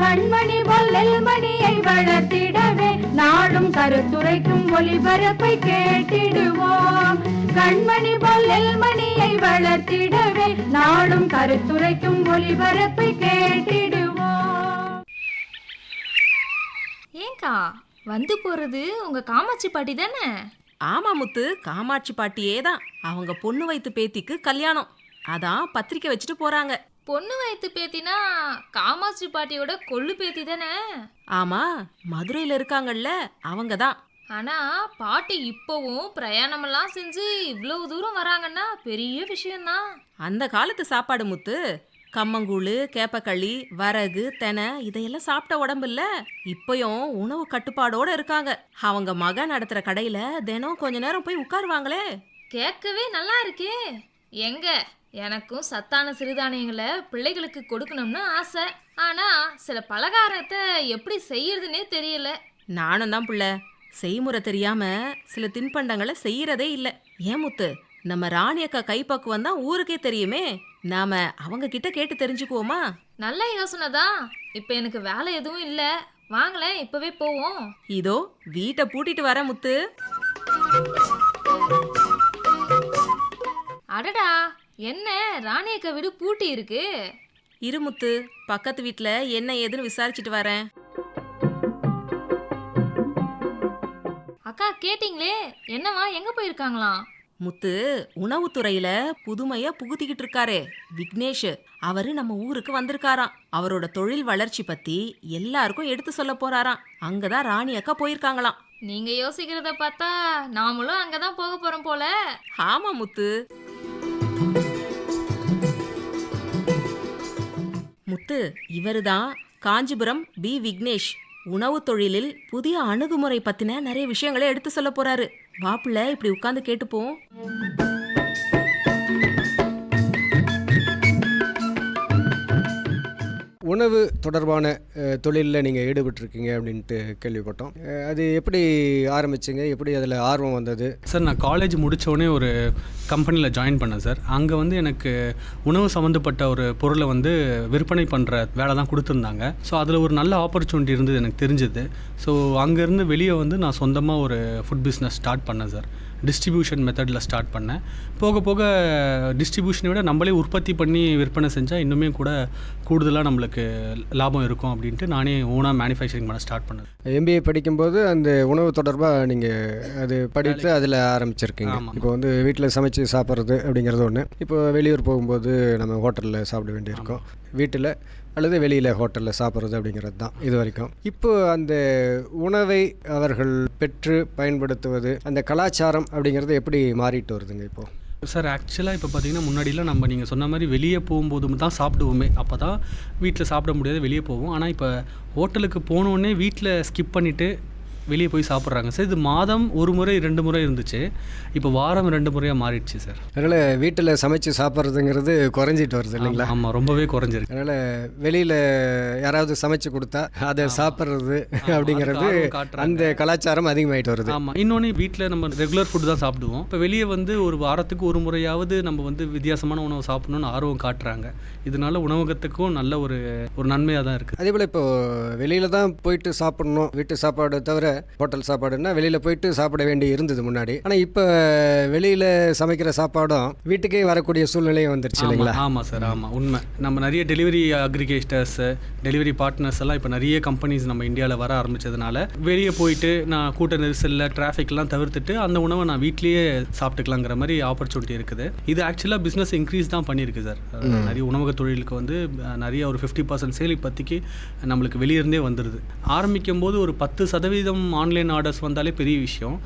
கண்மணி பொல்லல் மணியை வளர்த்திடவே நாடும் கருத்துரைக்கும் ஒளிபரப்பை கேட்டிடுவோம். கண்மணி பொல்லல் மணியை வளர்த்திடவே நாடும் கருத்துரைக்கும் ஒளிபரப்பை கேட்டிடுவோம். ஏங்கா வந்து போறது உங்க காமாட்சி பாட்டி தானே? ஆமா முத்து காமாட்சி பாட்டியே தான். அவங்க பொண்ணு வைத்து பேத்திக்கு கல்யாணம். அதான் பத்திரிக்கை வச்சுட்டு போறாங்க. பொண்ணு வயத்து பேத்தினா காமாட்சி பாட்டியோட கொள்ளு பேத்தி தானே? ஆமா மதுரையில இருக்காங்கல்ல அவங்க தான். ஆனா பாட்டி இப்பவும் பிரயாணமெல்லாம் செஞ்சு இவ்வளவு தூரம் வராங்கன்னா பெரிய விஷயம்தான். அந்த காலத்து சாப்பாடு முத்து கம்மங்கூழு கேப்பக்களி வரகு தெனை இதையெல்லாம் சாப்பிட்ட உடம்பு இல்ல இப்பயும் உணவு கட்டுப்பாடோட இருக்காங்க. அவங்க மகன் நடத்துற கடையில தினம் கொஞ்ச நேரம் போய் உட்காருவாங்களே. கேட்கவே நல்லா இருக்கே. எங்க? எனக்கும் சத்தான சிறுதானியங்களை பிள்ளைகளுக்கு கொடுக்கணும்னு ஆசை. ஆனா சில பலகாரத்தை எப்படி செய்யறதுனே தெரியல. நானும் தான் புள்ள. செய்முறை தெரியாம சில தின்பண்டங்களை செய்யறதே இல்ல. ஏன் முத்து? நம்ம ராணி அக்கா கைப்பக்குவம் தான் ஊருக்கே தெரியுமே. நாம அவங்க கிட்ட கேட்டு தெரிஞ்சுக்குவோமா? நல்ல யோசனை தான். இப்போ எனக்கு வேலை எதுவும் இல்லை. வாங்களேன் இப்பவே போவோம். இதோ வீட்டை பூட்டிட்டு வர முத்து. அடடா என்ன? ராணியக்க வீடு பூட்டி இருக்கு. இரு முத்து பக்கத்து வீட்ல என்ன ஏதுன்னு விசாரிச்சுட்டு வரேன். அக்கா கேட்டிங்களே என்னவா எங்க போயிருக்காங்களாம்? முத்து உணவுத்துறையில புதுமையா புகுத்திக்கிட்டு இருக்காரே விக்னேஷ். அவரு நம்ம ஊருக்கு வந்திருக்காராம். அவரோட தொழில் வளர்ச்சி பத்தி எல்லாருக்கும் எடுத்து சொல்ல போறாராம். அங்கதான் ராணி அக்கா போயிருக்காங்களாம். நீங்க யோசிக்கிறத பார்த்தா நாமளும் அங்கதான் போக போறோம் போல. ஆமா முத்து. முத்து இவருதான் காஞ்சிபுரம் பி. விக்னேஷ். உணவு தொழிலில் புதிய அணுகுமுறை பத்தின நிறைய விஷயங்களை எடுத்து சொல்ல போறாரு. வாப்புல இப்படி உட்கார்ந்து கேட்டுப்போம். உணவு தொடர்பான தொழிலில் நீங்கள் ஈடுபட்டிருக்கீங்க அப்படின்ட்டு கேள்விப்பட்டோம். அது எப்படி ஆரம்பிச்சிங்க? எப்படி அதில் ஆர்வம் வந்தது? சார் நான் காலேஜ் முடித்தோடனே ஒரு கம்பெனியில் ஜாயின் பண்ணேன் சார். அங்கே வந்து எனக்கு உணவு சம்மந்தப்பட்ட ஒரு பொருளை வந்து விற்பனை பண்ணுற வேலை தான் கொடுத்துருந்தாங்க. ஸோ அதில் ஒரு நல்ல ஆப்பர்ச்சுனிட்டி இருந்தது எனக்கு தெரிஞ்சது. ஸோ அங்கேருந்து வெளியே வந்து நான் சொந்தமாக ஒரு ஃபுட் பிஸ்னஸ் ஸ்டார்ட் பண்ணேன் சார். டிஸ்ட்ரிபியூஷன் மெத்தடில் ஸ்டார்ட் பண்ணேன். போக போக டிஸ்ட்ரிபியூஷனை விட நம்மளே உற்பத்தி பண்ணி விற்பனை செஞ்சால் இன்னுமே கூட கூடுதலாக நம்மளுக்கு லாபம் இருக்கும் அப்படின்ட்டு நானே ஓனாக மேனுஃபேக்சரிங் பண்ண ஸ்டார்ட் பண்ணேன் எம்பிஏ படிக்கும்போது அந்த உணவு தொடர்பாக நீங்கள் அது படித்து அதில் ஆரம்பிச்சிருக்கீங்க. இப்போ வந்து வீட்டில் சமைச்சு சாப்பிட்றது அப்படிங்கிறது ஒன்று இப்போ வெளியூர் போகும்போது நம்ம ஹோட்டலில் சாப்பிட வேண்டியிருக்கும். வீட்டில் அல்லது வெளியில் ஹோட்டலில் சாப்பிட்றது அப்படிங்கிறது தான் இது வரைக்கும். இப்போ அந்த உணவை அவர்கள் பெற்று பயன்படுத்துவது அந்த கலாச்சாரம் அப்படிங்கிறது எப்படி மாறிட்டு வருதுங்க இப்போது சார் ஆக்சுவலாக இப்போ பார்த்தீங்கன்னா முன்னாடிலாம் நம்ம நீங்கள் சொன்ன மாதிரி வெளியே போகும்போது தான் சாப்பிடுவோமே. அப்போ தான் வீட்டில் சாப்பிட முடியாது வெளியே போவோம். ஆனால் இப்போ ஹோட்டலுக்கு போனோடனே வீட்டில் ஸ்கிப் பண்ணிவிட்டு வெளியே போய் சாப்பிட்றாங்க. சார் இது மாதம் ஒரு முறை ரெண்டு முறை இருந்துச்சு. இப்போ வாரம் ரெண்டு முறையாக மாறிடுச்சு சார். அதனால் வீட்டில் சமைச்சு சாப்பிட்றதுங்கிறது குறைஞ்சிட்டு வருது இல்லைங்களா? ஆமாம் ரொம்பவே குறைஞ்சிருக்கு. அதனால் வெளியில் யாராவது சமைச்சு கொடுத்தா அதை சாப்பிட்றது அப்படிங்கிறது. அந்த கலாச்சாரம் அதிகமாயிட்டு வருது. ஆமாம் இன்னொன்று வீட்டில் நம்ம ரெகுலர் ஃபுட் தான் சாப்பிடுவோம். இப்போ வெளியே வந்து ஒரு வாரத்துக்கு ஒரு முறையாவது நம்ம வந்து வித்தியாசமான உணவு சாப்பிடணும்னு ஆர்வம் காட்டுறாங்க. இதனால உணவகத்துக்கும் நல்ல ஒரு ஒரு நன்மையாக தான் இருக்குது அதே போல் இப்போ வெளியில தான் போயிட்டு சாப்பிடணும் வீட்டு சாப்பாடு தவிர ஹோட்டல் சாப்பாடுன்னா வெளியில் போயிட்டு சாப்பிட வேண்டி இருந்தது முன்னாடி. ஆனால் இப்போ வெளியில் சமைக்கிற சாப்பாடும் வீட்டுக்கே வரக்கூடிய சூழ்நிலையும் வந்துருச்சு இல்லைங்களா? ஆமாம் சார் ஆமாம் உண்மை. நம்ம நிறைய டெலிவரி அக்ரிகேட்டர்ஸ் டெலிவரி பார்ட்னர்ஸ் எல்லாம் இப்போ நிறைய கம்பெனிஸ் நம்ம இந்தியாவில் வர ஆரம்பிச்சதுனால வெளியே போயிட்டு நான் கூட்ட நெரிசலில் டிராஃபிக்லாம் தவிர்த்துட்டு அந்த உணவை நான் வீட்லேயே சாப்பிட்டுக்கலாங்கிற மாதிரி ஆப்பர்ச்சுனிட்டி இருக்குது. இது ஆக்சுவலாக பிஸ்னஸ் இன்க்ரீஸ் தான் பண்ணியிருக்கு சார் நிறைய உணவக தொழிலுக்கு வந்து நிறைய ஒரு ஃபிஃப்டி பர்சன்ட் சேல் இப்போதைக்கு நம்மளுக்கு வெளியிருந்தே வந்துடுது ஆரம்பிக்கும் போது ஒரு பத்து சதவீதம் ஆன்லைன் ஆர்டர்ஸ் வந்தாலே பெரிய விஷயம்.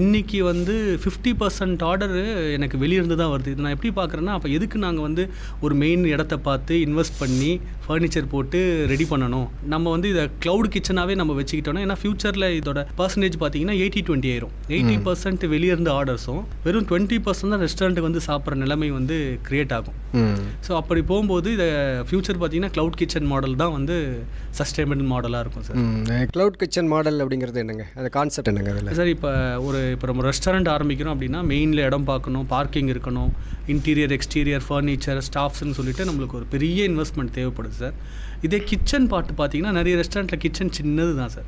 இன்னைக்கு வந்து ஃபிஃப்டி பர்சன்ட் ஆர்டரு எனக்கு வெளியிருந்து தான் வருது. இது நான் எப்படி பார்க்குறேன்னா அப்போ எதுக்கு நாங்கள் வந்து ஒரு மெயின் இடத்த பார்த்து இன்வெஸ்ட் பண்ணி ஃபர்னிச்சர் போட்டு ரெடி பண்ணணும்? நம்ம வந்து இதை க்ளவுட் கிச்சனாகவே நம்ம வச்சுக்கிட்டோம்னா ஏன்னா ஃபியூச்சரில் இதோட பர்சன்டேஜ் பார்த்தீங்கன்னா எயிட்டி டுவெண்ட்டி ஆயிரும். எயிட்டி பர்சன்ட் வெளியே இருந்து ஆர்டர்ஸும் வெறும் டுவெண்ட்டி பர்சன்ட் தான் ரெஸ்டாரண்ட்டுக்கு வந்து சாப்பிட்ற நிலைமை வந்து கிரியேட் ஆகும். ஸோ அப்படி போகும்போது இதை ஃபியூச்சர் பார்த்தீங்கன்னா க்ளவுட் கிச்சன் மாடல் தான் வந்து சஸ்டைனபிள் மாடலாக இருக்கும் சார் க்ளவுட் கிச்சன் மாடல் அப்படிங்கிறது என்னங்க? அந்த கான்செப்ட் என்னங்க அதில்? சார் இப்போ ஒரு இப்போ நம்ம ரெஸ்டாரண்ட் ஆரம்பிக்கிறோம் அப்படின்னா மெயினில் இடம் பார்க்கணும் பார்க்கிங் இருக்கணும் இன்டீரியர் எக்ஸ்டீரியர் ஃபர்னிச்சர் ஸ்டாஃப்ஸ்னு சொல்லிட்டு நம்மளுக்கு ஒரு பெரிய இன்வெஸ்ட்மெண்ட் தேவைப்படுது சார். இதே கிச்சன் பார்ட்டு பார்த்தீங்கன்னா நிறைய ரெஸ்டாரண்ட்டில் கிச்சன் சின்னது தான் சார்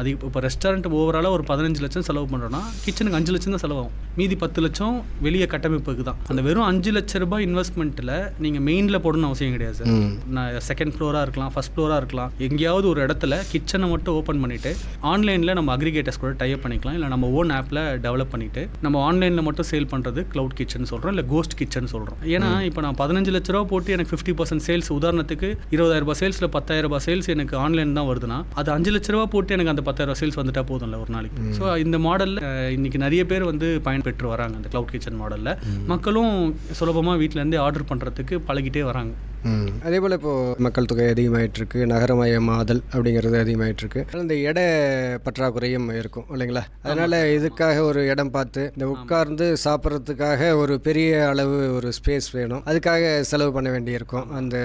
அது இப்போ ரெஸ்டாரண்ட் ஓவராலாக ஒரு பதினஞ்சு லட்சம் செலவு பண்ணுறோன்னா கிச்சனுக்கு அஞ்சு லட்சம் தான் செலவாகும். மீதி பத்து லட்சம் வெளியே கட்டமைப்புக்கு தான். அந்த வெறும் அஞ்சு லட்ச ரூபாய் இன்வெஸ்ட்மெண்ட்டில் நீங்கள் மெயினில் போடணும்னு அவசியம் கிடையாது சார் நான் செகண்ட் ஃப்ளோராக இருக்கலாம் ஃபஸ்ட் ஃப்ளோராக இருக்கலாம். எங்கேயாவது ஒரு இடத்துல கிச்சனை மட்டும் ஓப்பன் பண்ணிவிட்டு ஆன்லைனில் நம்ம அக்ரிகேட்டர்ஸ் கூட டைப் பண்ணிக்கலாம். இல்லை நம்ம ஓன் ஆப்பில் டெவலப் பண்ணிவிட்டு நம்ம ஆன்லைனில் மட்டும் சேல் பண்ணுறது க்ளவுட் கிச்சன் சொல்கிறோம் இல்லை கோஸ்ட் கிச்சன் சொல்கிறோம் ஏன்னா இப்போ நான் பதினஞ்சு லட்ச ரூபா போட்டு எனக்கு ஃபிஃப்டி பர்சன்ட் சேல்ஸ் உதாரணத்துக்கு இருபதாயிரம் ரூபாய் சேல்ஸில் பத்தாயிரம் ரூபாய் சேல்ஸ் எனக்கு ஆன்லைன் தான் வருதுன்னா அது அஞ்சு லட்ச ரூபா போட்டு எனக்கு அந்த பத்தாயிரம் சேல்ஸ் வந்துட்டா போதும்ல ஒரு நாளைக்கு. ஸோ இந்த மாடலில் இன்னைக்கு நிறைய பேர் வந்து பயன்பெற்று வராங்க அந்த க்ளவுட் கிச்சன் மாடலில் மக்களும் சுலபமாக வீட்டிலேருந்தே ஆர்டர் பண்ணுறதுக்கு பழகிட்டே வராங்க. அதே போல் இப்போது மக்கள் தொகை அதிகமாயிட்டு இருக்கு நகரமயமாதல் அப்படிங்கிறது இருக்கு அதனால இந்த இட பற்றாக்குறையும் இருக்கும் இல்லைங்களா? அதனால் இதுக்காக ஒரு இடம் பார்த்து இந்த உட்கார்ந்து சாப்பிட்றதுக்காக ஒரு பெரிய அளவு ஒரு ஸ்பேஸ் வேணும். அதுக்காக செலவு பண்ண வேண்டியிருக்கும் அந்த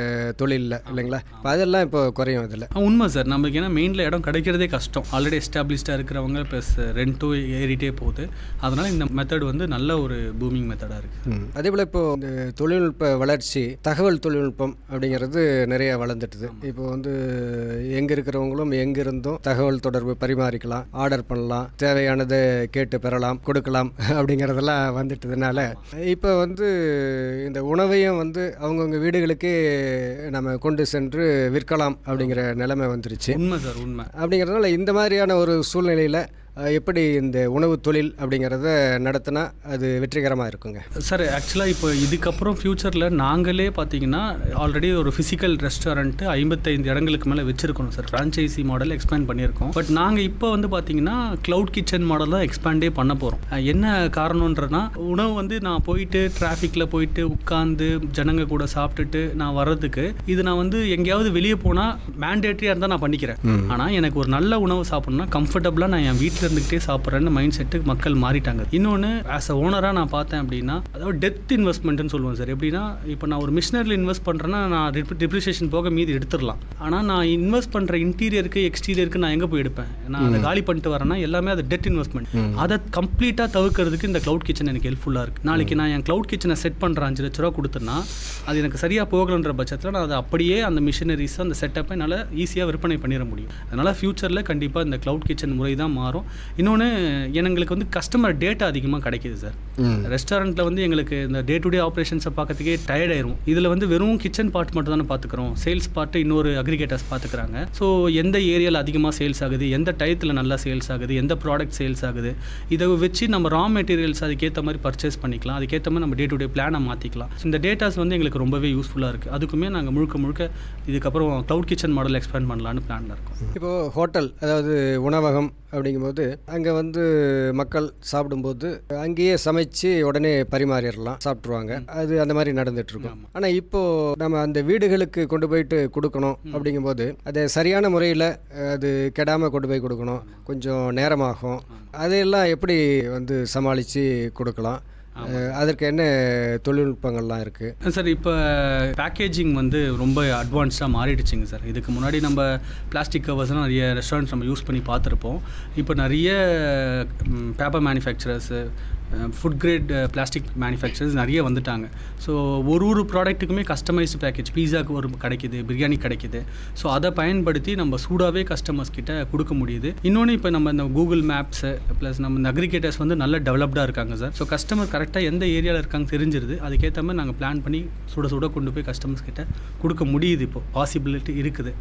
தொழிலில் இல்லைங்களா? இப்போ அதெல்லாம் இப்போ குறையும் இதில். உண்மை சார். நமக்கு ஏன்னா மெயினில் இடம் கிடைக்கிறதே கஷ்டம். ஆல்ரெடி எஸ்டாப்ளிஷ்டாக இருக்கிறவங்க ப்ளஸ் ரெண்ட்டும் ஏறிட்டே போகுது. அதனால் இந்த மெத்தட் வந்து நல்ல ஒரு பூமிங் மெத்தடாக இருக்குது. அதே போல் இப்போ இந்த தொழில்நுட்ப வளர்ச்சி தகவல் தொழில்நுட்பம் அப்படிங்கிறது நிறைய வளர்ந்துட்டுது. இப்போ வந்து எங்கே இருக்கிறவங்களும் எங்க இருந்தும் தகவல் தொடர்பு பரிமாறிக்கலாம் ஆர்டர் பண்ணலாம் தேவையானதை கேட்டு பெறலாம் கொடுக்கலாம் அப்படிங்கிறதெல்லாம் வந்துட்டதுனால இப்போ வந்து இந்த உணவையும் வந்து அவங்கவுங்க வீடுகளுக்கே நம்ம கொண்டு சென்று விற்கலாம் அப்படிங்கிற நிலைமை வந்துருச்சு. உண்மை சார் உண்மை. அப்படிங்கிறதுனால இந்த மாதிரியான ஒரு சூழ்நிலையில் எப்படி இந்த உணவு தொழில் அப்படிங்கிறத நடத்தினா அது வெற்றிகரமாக இருக்குங்க? சார் ஆக்சுவலாக இப்போ இதுக்கப்புறம் ஃப்யூச்சரில் நாங்களே பார்த்தீங்கன்னா ஆல்ரெடி ஒரு ஃபிசிக்கல் ரெஸ்டாரண்ட்டு ஐம்பத்தைந்து இடங்களுக்கு மேலே வச்சுருக்கோம் சார் ஃப்ரான்ச்சைசி மாடல் எக்ஸ்பேண்ட் பண்ணியிருக்கோம். பட் நாங்கள் இப்போ வந்து பார்த்தீங்கன்னா க்ளவுட் கிச்சன் மாடல் தான் எக்ஸ்பேண்டே பண்ண போகிறோம் என்ன காரணன்றனா உணவு வந்து நான் போயிட்டு டிராஃபிக்கில் போயிட்டு உட்காந்து ஜனங்க கூட சாப்பிட்டுட்டு நான் வர்றதுக்கு இது நான் வந்து எங்கேயாவது வெளியே போனால் மேண்டேட்ரியாக இருந்தால் நான் பண்ணிக்கிறேன். ஆனால் எனக்கு ஒரு நல்ல உணவு சாப்பிட்ணுன்னா கம்ஃபர்டபுளாக நான் என் வீட்டில் இருந்துக்கிட்டே சாப்பிட்றேன்னு மைண்ட் செட்டுக்கு மக்கள் மாறிட்டாங்க. இன்னொன்று ஆஸ் அ ஓனராக நான் பார்த்தேன் அப்படின்னா அதாவது டெத் இன்வெஸ்ட்மெண்ட்னு சொல்லுவேன் சார். எப்படின்னா இப்போ நான் ஒரு மிஷினரியில் இன்வெஸ்ட் பண்ணுறேன்னா நான் டிப்ரிசியேஷன் போக மீதி எடுத்துடலாம். ஆனால் நான் இன்வெஸ்ட் பண்ணுற இன்டீரியருக்கு எக்ஸ்டீரியருக்கு நான் எங்கே போய் எடுப்பேன்? நான் அதை காலி பண்ணிட்டு வரேன்னா எல்லாமே அது டெட் இன்வெஸ்ட்மெண்ட் அதை கம்ப்ளீட்டாக தவிர்க்கிறதுக்கு இந்த க்ளவுட் கிச்சன் எனக்கு ஹெல்ப்ஃபுல்லாக இருக்குது நாளைக்கு நான் என் க்ளவுட் கிச்சனை செட் பண்ணுற அஞ்சு லட்ச ரூபா கொடுத்தேன்னா அது எனக்கு சரியாக போகலன்ற பட்சத்தில் நான் அதை அப்படியே அந்த மிஷினரிஸ் அந்த செட்டப்பை என்னால் ஈஸியாக விற்பனை பண்ணிட முடியும். அதனால் ஃப்யூச்சரில் கண்டிப்பாக இந்த க்ளவுட் கிச்சன் முறை தான் மாறும். இன்னொன்று எங்களுக்கு வந்து கஸ்டமர் டேட்டா அதிகமாக கிடைக்கிது சார் ரெஸ்டாரண்ட்டில் வந்து எங்களுக்கு இந்த டே டு டே ஆப்ரேஷன்ஸை பார்க்கறதுக்கே டயர்ட் ஆயிரும் இதில் வந்து வெறும் கிச்சன் பார்ட் மட்டும் தானே பார்த்துக்குறோம். சேல்ஸ் பார்ட்டு இன்னொரு அக்ரிகேட்டர்ஸ் பார்த்துக்கிறாங்க. ஸோ எந்த ஏரியாவில் அதிகமாக சேல்ஸ் ஆகுது எந்த டயத்தில் நல்லா சேல்ஸ் ஆகுது எந்த ப்ராடக்ட் சேல்ஸ் ஆகுது இதை வச்சு நம்ம ரா மெட்டீரியல்ஸ் அதுக்கேற்ற மாதிரி பர்ச்சேஸ் பண்ணிக்கலாம். அதுக்கேற்ற மாதிரி நம்ம டே டு டே பிளானை மாற்றிக்கலாம் இந்த டேட்டாஸ் வந்து எங்களுக்கு ரொம்பவே யூஸ்ஃபுல்லாக இருக்குது அதுக்குமே நாங்கள் முழுக்க முழுக்க இதுக்கப்புறம் க்ளவுட் கிச்சன் மாடல் எக்ஸ்பேண்ட் பண்ணலான்னு பிளானில் இருக்கோம். இப்போது ஹோட்டல் அதாவது உணவகம் அப்படிங்கும்போது அங்கே வந்து மக்கள் சாப்பிடும்போது அங்கேயே சமைச்சு உடனே பரிமாறிடலாம் சாப்பிட்ருவாங்க அது அந்த மாதிரி நடந்துட்டு இருக்கும் ஆனால் இப்போ நம்ம அந்த வீடுகளுக்கு கொண்டு போயிட்டு கொடுக்கணும் அப்படிங்கும்போது அதை சரியான முறையில் அது கெடாமல் கொண்டு போய் கொடுக்கணும். கொஞ்சம் நேரமாகும். அதையெல்லாம் எப்படி வந்து சமாளித்து கொடுக்கலாம்? அதற்கு என்ன தொழில்நுட்பங்கள்லாம் இருக்குது சார் இப்போ பேக்கேஜிங் வந்து ரொம்ப அட்வான்ஸ்டாக மாறிடுச்சுங்க சார். இதுக்கு முன்னாடி நம்ம பிளாஸ்டிக் கவர்ஸ்லாம் நிறைய ரெஸ்டாரண்ட்ஸ் நம்ம யூஸ் பண்ணி பார்த்துருப்போம். இப்போ நிறைய paper manufacturers food grade plastic manufacturers நிறைய வந்துட்டாங்க. ஸோ ஒரு ஒரு ப்ராடக்ட்டுக்குமே கஸ்டமைஸ்டு பேக்கேஜ் பீஸாக்கு ஒரு கிடைக்குது பிரியாணி கிடைக்குது. ஸோ அதை பயன்படுத்தி நம்ம சூடாகவே கஸ்டமர்ஸ் கிட்ட கொடுக்க முடியுது. இன்னொன்று இப்போ நம்ம இந்த கூகுள் மேப்ஸு ப்ளஸ் நம்ம இந்த அக்ரிகேட்டர்ஸ் வந்து நல்ல டெவலப்டாக இருக்காங்க சார் ஸோ கஸ்டமர் கரெக்டாக எந்த ஏரியாவில் இருக்காங்க தெரிஞ்சிருது. அதுக்கேற்ற மாதிரி நாங்கள் பிளான் பண்ணி சுட சுட கொண்டு போய் கஸ்டமர்ஸ் கிட்ட கொடுக்க முடியுது இப்போ. பாசிபிலிட்டி இருக்குது.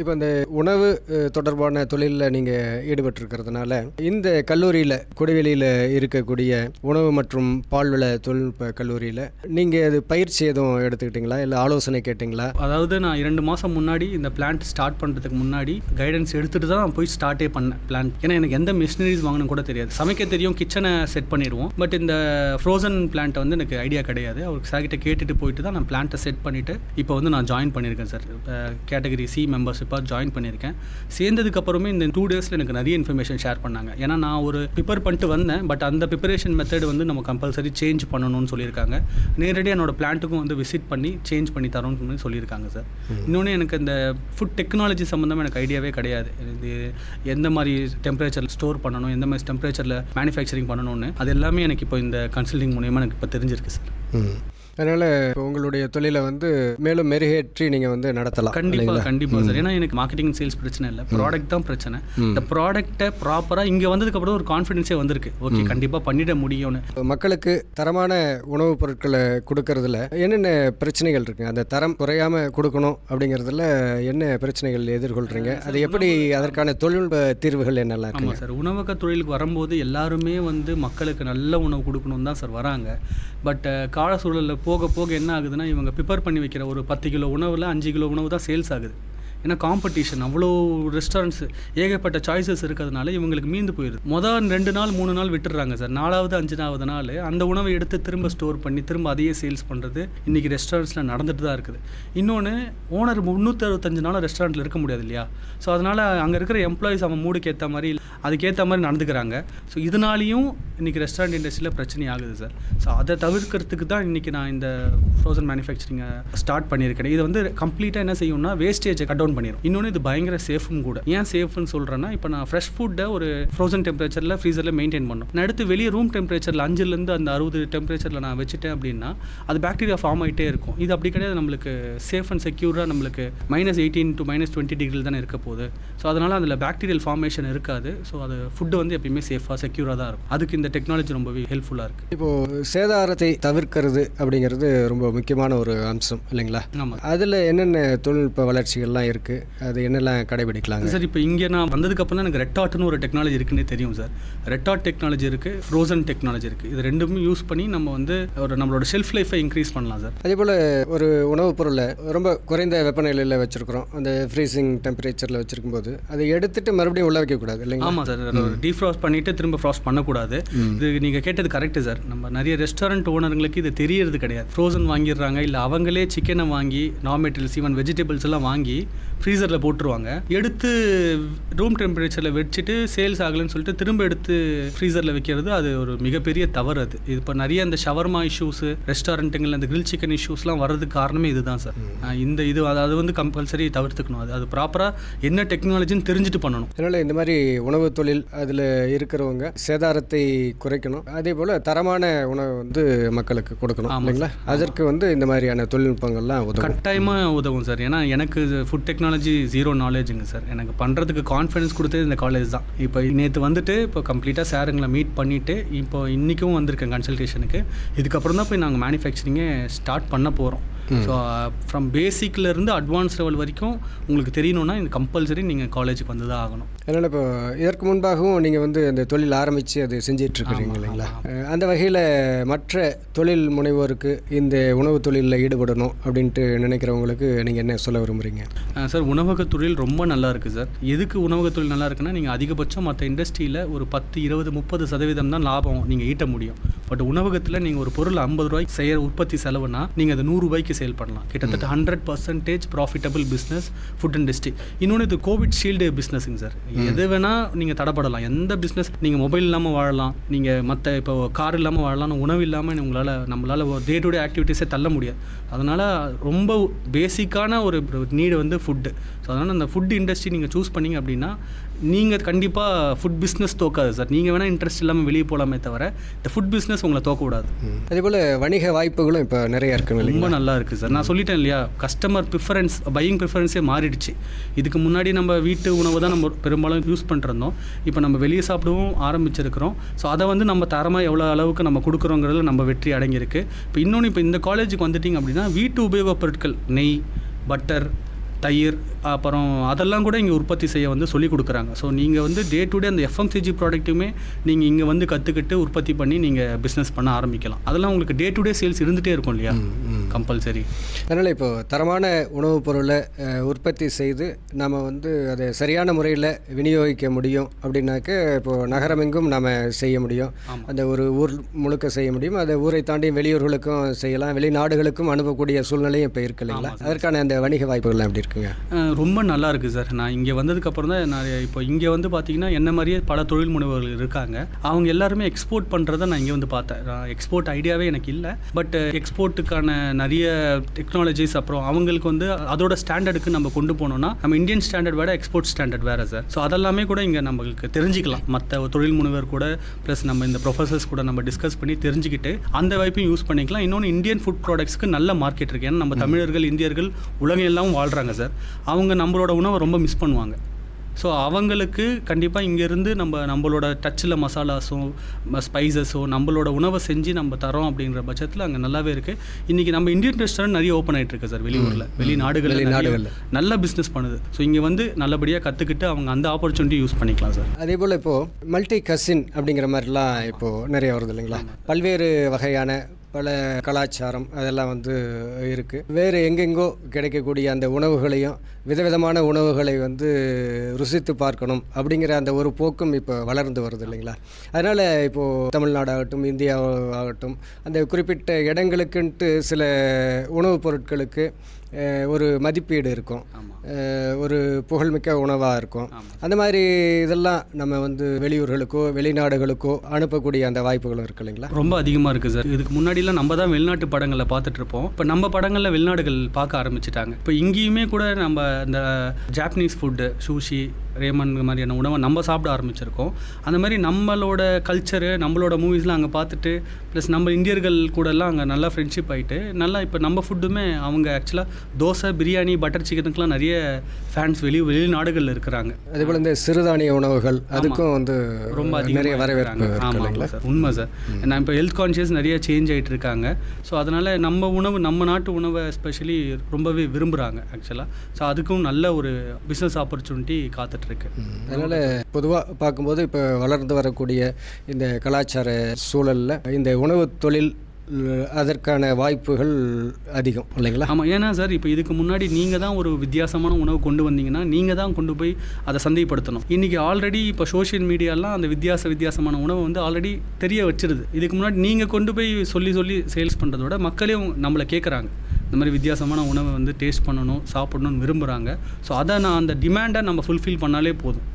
இப்போ இந்த உணவு தொடர்பான தொழிலில் நீங்கள் ஈடுபட்டிருக்கிறதுனால இந்த கல்லூரியில் கொடிவேலியில் இருக்கக்கூடிய உணவு மற்றும் பால்வள தொழில்நுட்ப கல்லூரியில் நீங்கள் அது பயிற்சி எதுவும் எடுத்துக்கிட்டீங்களா? இல்லை ஆலோசனை கேட்டிங்களா? அதாவது நான் இரண்டு மாதம் முன்னாடி இந்த பிளான்ட் ஸ்டார்ட் பண்ணுறதுக்கு முன்னாடி கைடன்ஸ் எடுத்துகிட்டு தான் நான் போய் ஸ்டார்ட்டே பண்ணேன் பிளான் ஏன்னா எனக்கு எந்த மிஷினரிஸ் வாங்கணும் கூட தெரியாது. சமைக்க தெரியும் கிச்சனை செட் பண்ணிடுவோம். பட் இந்த ஃப்ரோசன் பிளான்ட்டை வந்து எனக்கு ஐடியா கிடையாது. அவருக்கு சார்கிட்ட கேட்டுட்டு போயிட்டு தான் நான் பிளான்ட்டை செட் பண்ணிவிட்டு இப்போ வந்து நான் ஜாயின் பண்ணியிருக்கேன் சார் கேட்டகரி சி மெம்பர்ஷிப்பாக ஜாயின் பண்ணியிருக்கேன். சேர்ந்ததுக்கு அப்புறமே இந்த டூ டேஸில் எனக்கு நிறைய இன்ஃபர்மேஷன் ஷேர் பண்ணாங்க. ஏன்னா நான் ஒரு ப்ரிப்பேர் பண்ணிட்டு வந்தேன். பட் அந்த ப்ரிப்பரேஷன் மெத்தட் வந்து நம்ம கம்பல்சரி சேஞ்ச் பண்ணணும்னு சொல்லியிருக்காங்க. நேரடியாக என்னோட பிளான்ட்டுக்கும் வந்து விசிட் பண்ணி சேஞ்ச் பண்ணி சொல்லி சொல்லியிருக்காங்க சார் இன்னொன்று எனக்கு இந்த ஃபுட் டெக்னாலஜி சம்மந்தமாக எனக்கு ஐடியாவே கிடையாது. இது எந்த மாதிரி டெம்பரேச்சர் ஸ்டோர் பண்ணணும் எந்த மாதிரி டெம்பரேச்சரில் மேனுஃபேக்சரிங் பண்ணணும்னு அது எல்லாமே எனக்கு இப்போ இந்த கன்சல்டிங் மூலியமாக எனக்கு இப்போ தெரிஞ்சிருக்கு சார் அதனால் உங்களுடைய தொழிலை வந்து மேலும் மெருகேற்றி நீங்கள் வந்து நடத்தலாம் கண்டிப்பாக? கண்டிப்பாக சார். ஏன்னா எனக்கு மார்க்கெட்டிங் சேல்ஸ் பிரச்சனை இல்லை. ப்ராடக்ட் தான் பிரச்சனை. இந்த ப்ராடக்ட்டை ப்ராப்பராக இங்கே வந்ததுக்கப்புறம் ஒரு கான்ஃபிடென்ஸே வந்திருக்கு. ஓகே கண்டிப்பாக பண்ணிட முடியும்னு. மக்களுக்கு தரமான உணவுப் பொருட்களை கொடுக்கறதுல என்னென்ன பிரச்சனைகள் இருக்குங்க அந்த தரம் குறையாம கொடுக்கணும் அப்படிங்கிறதுல என்ன பிரச்சனைகள் எதிர்கொள்றீங்க? அது எப்படி அதற்கான தொழில்நுட்ப தீர்வுகள் என்னெல்லாம் ஆமாம் சார். உணவக தொழிலுக்கு வரும்போது எல்லாருமே வந்து மக்களுக்கு நல்ல உணவு கொடுக்கணும் தான் சார் வராங்க. பட் கால சூழலில் போக போக என்ன ஆகுதுன்னா இவங்க ப்ரிப்பேர் பண்ணி வைக்கிற ஒரு பத்து கிலோ உணவில் அஞ்சு கிலோ உணவு தான் சேல்ஸ் ஆகுது. ஏன்னா காம்படிஷன் அவ்வளோ ரெஸ்டாரண்ட்ஸ் ஏகப்பட்ட சாய்ஸஸ் இருக்கிறதுனால இவங்களுக்கு மீந்து போயிடுது மொதல் ரெண்டு நாள் மூணு நாள் விட்டுடுறாங்க சார். நாலாவது அஞ்சாவது நாள் அந்த உணவை எடுத்து திரும்ப ஸ்டோர் பண்ணி திரும்ப அதையே சேல்ஸ் பண்ணுறது இன்றைக்கி ரெஸ்டாரண்ட்ஸில் நடந்துட்டு தான் இருக்குது. இன்னொன்று ஓனர் முந்நூற்றி அறுபத்தஞ்சு நாள் ரெஸ்டாரண்ட்டில் இருக்க முடியாது இல்லையா? ஸோ அதனால் அங்கே இருக்கிற எம்ப்ளாயிஸ் அவன் மூடுக்கு ஏற்ற மாதிரி அதுக்கேற்ற மாதிரி நடந்துக்கிறாங்க. ஸோ இதனாலையும் இன்றைக்கி ரெஸ்டாரண்ட் இண்டஸ்ட்ரியில் பிரச்சனை ஆகுது சார். ஸோ அதை தவிர்க்கிறதுக்கு தான் இன்றைக்கி நான் இந்த ஃப்ரோசன் மேனுஃபேக்சரிங்கை ஸ்டார்ட் பண்ணியிருக்கேன். இது வந்து கம்ப்ளீட்டாக என்ன செய்யணும்னா வேஸ்டேஜை கட் டவுன் பண்ணிடும் இன்னொன்று இது பயங்கர சேஃபும் கூட. ஏன் சேஃப்னு சொல்கிறேன்னா இப்போ நான் ஃப்ரெஷ் ஃபுட்டை ஒரு ஃப்ரோசன் டெம்பரேச்சரில் ஃப்ரீசரில் மெயின்டைன் பண்ணும். நான் எடுத்து வெளியே ரூம் டெம்பரேச்சரில் அஞ்சுலேருந்து அந்த அறுபது டெம்பரேச்சரில் நான் வச்சுட்டேன் அப்படின்னா அது பாக்டீரியா ஃபார்ம் ஆகிட்டே இருக்கும். இது அப்படி கிடையாது. நம்மளுக்கு சேஃப் அண்ட் செக்யூராக நம்மளுக்கு minus eighteen to minus twenty degree தானே இருக்க போகுது. ஸோ அதனால் அதில் பாக்டீரியல் ஃபார்மேஷன் இருக்காது. ஸோ அது ஃபுட்டு வந்து எப்பயுமே சேஃபாக செக்யூராக தான் இருக்கும். அதுக்கு இந்த டெக்னாலஜி ரொம்பவே ஹெல்ப்ஃபுல்லாக இருக்குது இப்போது சேதாரத்தை தவிர்க்கிறது அப்படிங்கிறது ரொம்ப முக்கியமான ஒரு அம்சம் இல்லைங்களா? ஆமாம் அதில் என்னென்ன தொழில்நுட்ப வளர்ச்சிகள்லாம் இருக்குது அது என்னெல்லாம் கடைபிடிக்கலாங்க? சார் இப்போ இங்கே நான் வந்ததுக்கப்புறம் தான் எனக்கு ரெட்டாட்னு ஒரு டெக்னாலஜி இருக்குன்னே தெரியும் சார். ரெட்டாட் டெக்னாலஜி இருக்குது ஃப்ரோசன் டெக்னாலஜி இருக்குது இது ரெண்டுமே யூஸ் பண்ணி நம்ம வந்து ஒரு நம்மளோட ஷெல்ஃப் லைஃபை இன்க்ரீஸ் பண்ணலாம் சார். அதே போல் ஒரு உணவுப் பொருளை ரொம்ப குறைந்த வெப்பநிலையில் வச்சுருக்குறோம். அந்த ஃப்ரீசிங் டெம்பரேச்சரில் வச்சுருக்கும் போது அதை எடுத்துட்டு மறுபடியும் உள்ள வைக்கக்கூடாது இல்லைங்களா? ஆமாம் சார் டீஃப்ராஸ்ட் பண்ணிவிட்டு திரும்ப ஃப்ராஸ்ட் பண்ணக்கூடாது. இது நீங்கள் கேட்டது கரெக்டு சார். நம்ம நிறைய ரெஸ்டாரண்ட் ஓனருங்களுக்கு இது தெரியறது கிடையாது. ஃப்ரோசன் வாங்கிடுறாங்க இல்லை அவங்களே சிக்கனை வாங்கி ரா மெட்டீரியல்ஸ் ஈவன் வெஜிடபிள்ஸ் எல்லாம் வாங்கி ஃப்ரீசரில் போட்டுருவாங்க. எடுத்து ரூம் டெம்பரேச்சரில் வச்சுட்டு சேல்ஸ் ஆகலைன்னு சொல்லிட்டு திரும்ப எடுத்து ஃப்ரீசரில் வைக்கிறது அது ஒரு மிகப்பெரிய தவறு அது. இப்போ நிறைய இந்த ஷவர்மா இஷ்யூஸு ரெஸ்டாரண்ட்டுங்களில் இந்த கிரில் சிக்கன் இஷ்யூஸ்லாம் வர்றதுக்கு காரணமே இதுதான் சார். இந்த இது அது வந்து கம்பல்சரி தவிர்த்துக்கணும். அது அது ப்ராப்பராக என்ன டெக்னாலஜின்னு தெரிஞ்சுட்டு பண்ணணும். அதனால் இந்த மாதிரி உணவு தொழில் அதில் இருக்கிறவங்க சேதாரத்தை குறைக்கணும். அதே போல் தரமான உணவு வந்து மக்களுக்கு கொடுக்கணும் இல்லைங்களா? அதற்கு வந்து இந்த மாதிரியான தொழில்நுட்பங்கள்லாம் உதவும். கட்டாயமாக உதவும் சார். ஏன்னா எனக்கு ஃபுட் டெக்னாலஜி டெக்னாலஜி ஜீரோ நாலேஜுங்க சார். எனக்கு பண்ணுறதுக்கு கான்ஃபிடன்ஸ் கொடுத்தது இந்த காலேஜ் தான். இப்போ நேற்று வந்துட்டு இப்போ கம்ப்ளீட்டாக சாருங்களை மீட் பண்ணிவிட்டு இப்போ இன்றைக்கும் வந்திருக்கேன் கன்சல்டேஷனுக்கு இதுக்கப்புறம் தான் போய் நாங்கள் மேனுஃபேக்சரிங்கே ஸ்டார்ட் பண்ண போகிறோம் ஸோ ஃப்ரம் இருந்து அட்வான்ஸ் லெவல் வரைக்கும் உங்களுக்கு தெரியணும்னா இந்த கம்பல்சரி நீங்கள் காலேஜுக்கு வந்து தான் ஆகணும். அதனால் இப்போ இதற்கு முன்பாகவும் நீங்கள் வந்து அந்த தொழில் ஆரம்பித்து அது செஞ்சிட்ருக்கிறீங்க இல்லைங்களா? அந்த வகையில் மற்ற தொழில் முனைவோருக்கு இந்த உணவு தொழிலில் ஈடுபடணும் அப்படின்ட்டு நினைக்கிறவங்களுக்கு நீங்கள் என்ன சொல்ல விரும்புகிறீங்க சார் உணவகத் தொழில் ரொம்ப நல்லா இருக்குது சார். எதுக்கு உணவகத் தொழில் நல்லா இருக்குன்னா நீங்கள் அதிகபட்சம் மற்ற இண்டஸ்ட்ரியில் ஒரு பத்து இருபது முப்பது சதவீதம் தான் லாபம் நீங்கள் ஈட்ட முடியும். பட் உணவகத்தில் நீங்கள் ஒரு பொருள் ஐம்பது ரூபாய்க்கு செய்கிற உற்பத்தி செலவுனா நீங்கள் அதை நூறு ரூபாய்க்கு சேல் பண்ணலாம். கிட்டத்தட்ட hundred percentage profitable business food industry இன்னொன்று இது கோவிட் ஷீல்டு பிஸ்னஸுங்க சார் எது வேணால் நீங்கள் தடப்படலாம். எந்த பிஸ்னஸ் நீங்கள் மொபைல் இல்லாமல் வாழலாம். நீங்கள் மற்ற இப்போ கார் இல்லாமல் வாழலாம். உணவு இல்லாமல் உங்களால் நம்மளால் டே டு டே ஆக்டிவிட்டீஸே தள்ள முடியாது. அதனால் ரொம்ப பேசிக்கான ஒரு நீடு வந்து ஃபுட்டு ஸோ அதனால் அந்த ஃபுட் இண்டஸ்ட்ரி நீங்கள் சூஸ் பண்ணீங்க அப்படின்னா நீங்கள் கண்டிப்பாக ஃபுட் பிஸ்னஸ் தோக்காது சார். நீங்கள் வேணால் இன்ட்ரெஸ்ட் இல்லாமல் வெளியே போகலாமே தவிர இந்த ஃபுட் பிஸ்னஸ் உங்களை தோக்க விடாது அதே போல் வணிக வாய்ப்புகளும் இப்போ நிறைய இருக்குங்க ரொம்ப நல்லா இருக்குது சார். நான் சொல்லிட்டேன் இல்லையா? கஸ்டமர் ப்ரிஃபரன்ஸ் பையிங் ப்ரிஃபரன்ஸே மாறிடுச்சு. இதுக்கு முன்னாடி நம்ம வீட்டு உணவு தான் நம்ம பெரும்பாலும் யூஸ் பண்ணிருந்தோம் இப்போ நம்ம வெளியே சாப்பிடவும் ஆரம்பிச்சிருக்கிறோம். ஸோ அதை வந்து நம்ம தரமாக எவ்வளோ அளவுக்கு நம்ம கொடுக்குறோங்கிறதுல நம்ம வெற்றி அடங்கியிருக்கு. இப்போ இன்னொன்று இப்போ இந்த காலேஜுக்கு வந்துட்டிங்க அப்படின்னா வீட்டு உபயோகப் பொருட்கள் நெய் பட்டர் தயிர் அப்புறம் அதெல்லாம் கூட இங்கே உற்பத்தி செய்ய வந்து சொல்லி கொடுக்குறாங்க. ஸோ நீங்கள் வந்து டே டு டே அந்த எஃப்எம்சிஜி ப்ராடக்ட்டுமே நீங்கள் இங்கே வந்து கற்றுக்கிட்டு உற்பத்தி பண்ணி நீங்கள் பிஸ்னஸ் பண்ண ஆரம்பிக்கலாம். அதெல்லாம் உங்களுக்கு டே டு டே சேல்ஸ் இருந்துகிட்டே இருக்கும் இல்லையா? கம்பல்சரி அதனால் இப்போது தரமான உணவுப் பொருளை உற்பத்தி செய்து நாம் வந்து அதை சரியான முறையில் விநியோகிக்க முடியும் அப்படின்னாக்க இப்போது நகரமெங்கும் நாம் செய்ய முடியும். அந்த ஒரு ஊர் முழுக்க செய்ய முடியும். அதை ஊரை தாண்டி வெளியூர்களுக்கும் செய்யலாம். வெளிநாடுகளுக்கும் அனுப்பக்கூடிய சூழ்நிலையும் இப்போ இருக்கு இல்லைங்களா? அதற்கான அந்த வணிக வாய்ப்புகள்லாம் எப்படி இருக்குங்க. ரொம்ப நல்லா இருக்குது சார். நான் இங்கே வந்ததுக்கப்புறம் தான் நான் இப்போ இங்கே வந்து பார்த்தீங்கன்னா என்ன மாதிரியே பல தொழில் முனைவர்கள் இருக்காங்க. அவங்க எல்லாருமே எக்ஸ்போர்ட் பண்ணுறதை நான் இங்கே வந்து பார்த்தேன். எக்ஸ்போர்ட் ஐடியாவே எனக்கு இல்லை. பட் எக்ஸ்போர்ட்டுக்கான நிறைய டெக்னாலஜிஸ் அப்புறம் அவங்களுக்கு வந்து அதோட ஸ்டாண்டர்டுக்கு நம்ம கொண்டு போனோம்னா நம்ம இந்தியன் ஸ்டாண்டர்ட் வேறு எக்ஸ்போர்ட் ஸ்டாண்டர்ட் வேறு சார். ஸோ அதெல்லாமே கூட இங்கே நம்மளுக்கு தெரிஞ்சுக்கலாம். மற்ற தொழில் முனைவர் கூட ப்ளஸ் நம்ம இந்த ப்ரொஃபசர்ஸ் கூட நம்ம டிஸ்கஸ் பண்ணி தெரிஞ்சுக்கிட்டு அந்த வாய்ப்பையும் யூஸ் பண்ணிக்கலாம். இன்னொன்று இந்தியன் ஃபுட் ப்ராடக்ட்ஸ்க்கு நல்ல மார்க்கெட் இருக்குது ஏன்னா நம்ம தமிழர்கள் இந்தியர்கள் உலகம் எல்லாம் வாழ்கிறாங்க சார். அவங்க நம்மளோட உணவை ரொம்ப மிஸ் பண்ணுவாங்க. ஸோ அவங்களுக்கு கண்டிப்பாக இங்கேருந்து நம்ம நம்மளோட டச்சில் மசாலாஸும் ஸ்பைசஸோ நம்மளோட உணவை செஞ்சு நம்ம தரோம் அப்படின்ற பட்சத்தில் அங்கே நல்லாவே இருக்குது இன்றைக்கி நம்ம இந்தியன் ரெஸ்டாரண்ட் நிறைய ஓப்பன் ஆகிட்டு இருக்கு சார் வெளியூரில். வெளிநாடுகளில். நிறைய நல்ல பிஸ்னஸ் பண்ணுது. ஸோ இங்கே வந்து நல்லபடியாக கற்றுக்கிட்டு அவங்க அந்த ஆப்பர்ச்சுனிட்டி யூஸ் பண்ணிக்கலாம் சார். அதே போல் இப்போது மல்டி கசின் அப்படிங்கிற மாதிரிலாம் இப்போது நிறைய வருது இல்லைங்களா? பல்வேறு வகையான பல கலாச்சாரம் அதெல்லாம் வந்து இருக்குது வேறு எங்கெங்கோ கிடைக்கக்கூடிய அந்த உணவுகளையும் விதவிதமான உணவுகளை வந்து ருசித்து பார்க்கணும் அப்படிங்கிற அந்த ஒரு போக்கும் இப்போ வளர்ந்து வருது இல்லைங்களா? அதனால் இப்போது தமிழ்நாடாகட்டும் இந்தியாவாகட்டும் அந்த குறிப்பிட்ட இடங்களுக்குன்ட்டு சில உணவுப் பொருட்களுக்கு ஒரு மதிப்பீடு இருக்கும். ஒரு புகழ்மிக்க உணவாக இருக்கும். அந்த மாதிரி இதெல்லாம் நம்ம வந்து வெளியூர்களுக்கோ வெளிநாடுகளுக்கோ அனுப்பக்கூடிய அந்த வாய்ப்புகளும் இருக்கு இல்லைங்களா? ரொம்ப அதிகமாக இருக்குது சார். இதுக்கு முன்னாடிலாம் நம்ம தான் வெளிநாட்டு படங்களை பார்த்துட்டு இருப்போம். இப்போ நம்ம படங்களில் வெளிநாடுகள் பார்க்க ஆரம்பிச்சிட்டாங்க. இப்போ இங்கேயுமே கூட நம்ம இந்த ஜாப்பனீஸ் ஃபுட்டு சூஷி ரேமன் மாதிரியான உணவை நம்ம சாப்பிட ஆரம்பிச்சிருக்கோம். அந்த மாதிரி நம்மளோட கல்ச்சரு நம்மளோட மூவிஸ்லாம் அங்கே பார்த்துட்டு ப்ளஸ் நம்ம இந்தியர்கள் கூடலாம் அங்கே நல்லா ஃப்ரெண்ட்ஷிப் ஆகிட்டு நல்லா இப்போ நம்ம ஃபுட்டுமே அவங்க ஆக்சுவலாக தோசை பிரியாணி பட்டர் சிக்கனுக்குலாம் நிறைய ஃபேன்ஸ் வெளி வெளிநாடுகளில் இருக்கிறாங்க. அதே போல் இந்த சிறுதானிய உணவுகள் அதுக்கும் வந்து ரொம்ப நிறைய வரவேற்பு இருக்கு ஆமாம் சார். உண்மை சார். நான் இப்போ ஹெல்த் கான்ஷியஸ் நிறைய சேஞ்ச் ஆகிட்டு இருக்காங்க. ஸோ அதனால் நம்ம உணவு நம்ம நாட்டு உணவை எஸ்பெஷலி ரொம்பவே விரும்புகிறாங்க ஆக்சுவலாக ஸோ அதுக்கும் நல்ல ஒரு பிஸ்னஸ் ஆப்பர்ச்சுனிட்டி காத்துட்ருக்கு அதனால் பொதுவாக பார்க்கும்போது இப்போ வளர்ந்து வரக்கூடிய இந்த கலாச்சார சூழலில் இந்த உணவு தொழில் அதற்கான வாய்ப்புகள் அதிகம் இல்லைங்களா? ஆமாம் ஏன்னா சார் இப்போ இதுக்கு முன்னாடி நீங்கள் தான் ஒரு வித்தியாசமான உணவு கொண்டு வந்தீங்கன்னா நீங்கள் தான் கொண்டு போய் அதை சந்தைப்படுத்தணும். இன்றைக்கி ஆல்ரெடி இப்போ சோஷியல் மீடியாலாம் அந்த வித்தியாச வித்தியாசமான உணவை வந்து ஆல்ரெடி தெரிய வச்சிருது. இதுக்கு முன்னாடி நீங்கள் கொண்டு போய் சொல்லி சொல்லி சேல்ஸ் பண்ணுறத விட மக்களே உங்க- நம்மளை கேட்குறாங்க இந்த மாதிரி வித்தியாசமான உணவை வந்து டேஸ்ட் பண்ணணும் சாப்பிடணும்னு விரும்புகிறாங்க ஸோ அதை நான் அந்த டிமாண்டை நம்ம ஃபுல்ஃபில் பண்ணாலே போதும்.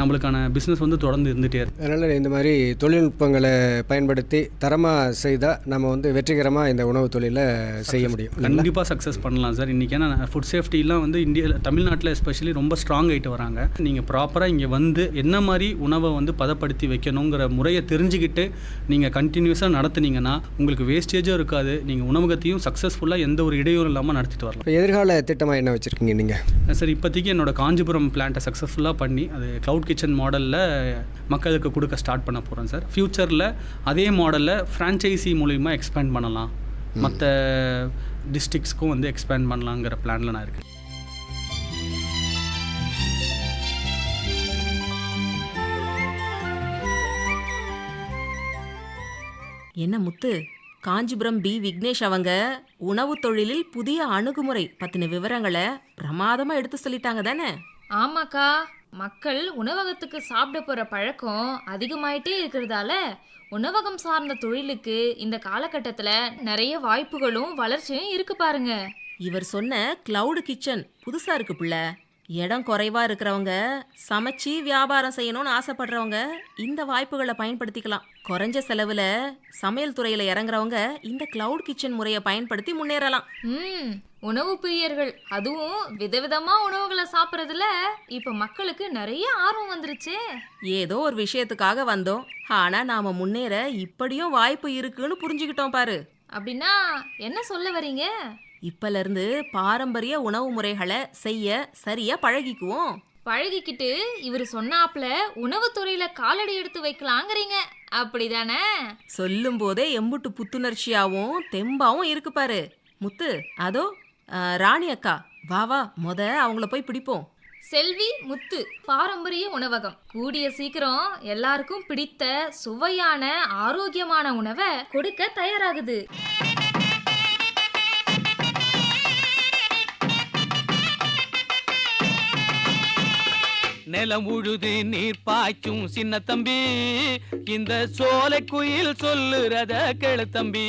நம்மளுக்கான பிஸ்னஸ் வந்து தொடர்ந்து இருந்துகிட்டே இருக்கு. அதனால் இந்த மாதிரி தொழில்நுட்பங்களை பயன்படுத்தி தரமாக செய்தால் நம்ம வந்து வெற்றிகரமாக இந்த உணவு தொழிலை செய்ய முடியும்? கண்டிப்பாக சக்ஸஸ் பண்ணலாம் சார் இன்றைக்கி ஏன்னா ஃபுட் சேஃப்டிலாம் வந்து இந்தியாவில் தமிழ்நாட்டில் எஸ்பெஷலி ரொம்ப ஸ்ட்ராங் ஆகிட்டு வராங்க. நீங்கள் ப்ராப்பராக இங்கே வந்து என்ன மாதிரி உணவை வந்து பதப்படுத்தி வைக்கணுங்கிற முறையை தெரிஞ்சுக்கிட்டு நீங்கள் கண்டினியூஸாக நடத்துனீங்கன்னா உங்களுக்கு வேஸ்டேஜும் இருக்காது. நீங்கள் உணவகத்தையும் சக்ஸஸ்ஃபுல்லாக எந்த ஒரு இடையூறும் இல்லாமல் நடத்திட்டு வரலாம். இப்போ எதிர்கால திட்டமாக என்ன வச்சுருக்கீங்க நீங்கள் சார் இப்போதைக்கு என்னோட காஞ்சிபுரம் பிளான்ட்டை சக்ஸஸ்ஃபுல்லாக பண்ணி அது க்ளவுட் கிச்சன் மாடலில் மக்களுக்கு கொடுக்க ஸ்டார்ட் பண்ண போகிறேன் சார் ஃப்யூச்சரில் அதே மாடலில் ஃப்ரான்ச்சைசி மூலிமா எக்ஸ்பேண்ட் பண்ணலாம். மற்ற டிஸ்ட்ரிக்ஸ்க்கும் வந்து எக்ஸ்பேண்ட் பண்ணலாங்கிற பிளானில் நான் இருக்கேன். என்ன முத்து? காஞ்சிபுரம் பி. விக்னேஷ் அவங்க உணவு தொழிலில் புதிய அணுகுமுறை பத்தின விவரங்களை பிரமாதமா எடுத்து சொல்லிட்டாங்க தானே? ஆமாக்கா. மக்கள் உணவகத்துக்கு சாப்பிட போகிற பழக்கம் அதிகமாயிட்டே இருக்கிறதால உணவகம் சார்ந்த தொழிலுக்கு இந்த காலகட்டத்தில் நிறைய வாய்ப்புகளும் வளர்ச்சியும் இருக்கு பாருங்க. இவர் சொன்ன கிளவுட் கிச்சன் புதுசா இருக்கு புள்ள. இடம் குறைவா இருக்கிறவங்க சமைச்சு வியாபாரம் செய்யணும்னு ஆசைப்படுறவங்க இந்த வாய்ப்புகளை பயன்படுத்திக்கலாம். குறைஞ்ச செலவுல சமையல் துறையில இறங்குறவங்க இந்த கிளவுட் கிச்சன் முறையை பயன்படுத்தி முன்னேறலாம். ம். உணவு பிரியர்கள் அதுவும் விதவிதமா உணவுகளை சாப்பிட்றதுல இப்போ மக்களுக்கு நிறைய ஆர்வம் வந்துருச்சே. ஏதோ ஒரு விஷயத்துக்காக வந்தோம். ஆனா நாம முன்னேற இப்படியும் வாய்ப்பு இருக்குன்னு புரிஞ்சுக்கிட்டோம் பாரு. அப்படின்னா என்ன சொல்ல வரீங்க? இப்பல இருந்து பாரம்பரிய உணவு முறைகளை செய்ய சரியா பழகிக்குவோம். பழகிக்கிட்டு இவர் சொன்னாப்ல உணவுத்துறையில காலடி எடுத்து வைக்கலாங்கிறீங்க. அப்படிதானே? சொல்லும் போதே எம்புட்டு புத்துணர்ச்சியாவும் தெம்பாவும் இருக்கு பாரு. முத்து அதோ ராணி அக்கா வா வா முத அவங்கள போய் பிடிப்போம். செல்வி முத்து பாரம்பரிய உணவகம். கூடிய சீக்கிரம் எல்லாருக்கும் பிடித்த சுவையான ஆரோக்கியமான உணவை கொடுக்க தயாராகுது. நிலம் உழுது நீர் பாய்ச்சும் சின்ன தம்பி. இந்த சோலை குயில் சொல்லுறத கேளு தம்பி.